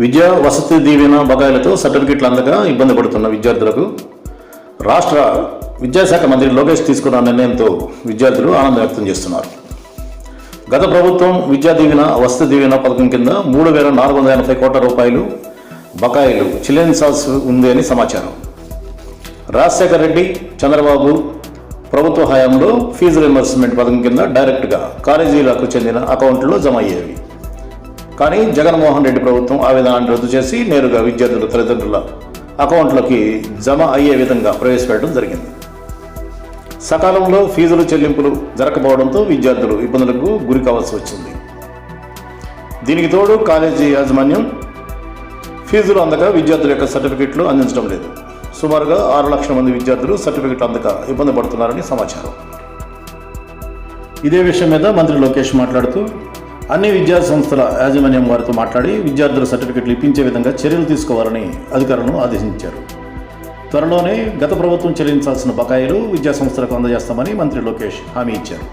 విద్యా వసతి దీవెన బకాయిలతో సర్టిఫికెట్లు అందగా ఇబ్బంది పడుతున్న విద్యార్థులకు రాష్ట్ర విద్యాశాఖ మంత్రి లోకేష్ తీసుకున్న నిర్ణయంతో విద్యార్థులు ఆనందం వ్యక్తం చేస్తున్నారు. గత ప్రభుత్వం విద్యా దీవెన వసతి దీవెన పథకం కింద మూడు వేల నాలుగు వందల ఎనభై కోట్ల రూపాయలు బకాయిలు చెల్లించాల్సి ఉంది అని సమాచారం. రాజశేఖర రెడ్డి చంద్రబాబు ప్రభుత్వ హయాంలో ఫీజు రియంబర్స్మెంట్ పథకం కింద డైరెక్ట్గా కాలేజీలకు చెందిన అకౌంట్లో జమ అయ్యేవి. కానీ జగన్మోహన్ రెడ్డి ప్రభుత్వం ఆ విధానాన్ని రద్దు చేసి నేరుగా విద్యార్థుల తల్లిదండ్రుల అకౌంట్లోకి జమ అయ్యే విధంగా ప్రవేశపెట్టడం జరిగింది. సకాలంలో ఫీజులు చెల్లింపులు జరగకపోవడంతో విద్యార్థులు ఇబ్బందులకు గురి కావాల్సి వచ్చింది. దీనికి తోడు కాలేజీ యాజమాన్యం ఫీజులు అందక విద్యార్థుల యొక్క సర్టిఫికెట్లు అందించడం లేదు. సుమారుగా ఆరు లక్షల మంది విద్యార్థులు సర్టిఫికెట్లు అందక ఇబ్బంది పడుతున్నారని సమాచారం. ఇదే విషయం మీద మంత్రి లోకేష్ మాట్లాడుతూ అన్ని విద్యా సంస్థల యాజమాన్యం వారితో మాట్లాడి విద్యార్థుల సర్టిఫికెట్లు ఇప్పించే విధంగా చర్యలు తీసుకోవాలని అధికారులను ఆదేశించారు. త్వరలోనే గత ప్రభుత్వం చెల్లించాల్సిన బకాయిలు విద్యా సంస్థలకు అందజేస్తామని మంత్రి లోకేష్ హామీ ఇచ్చారు.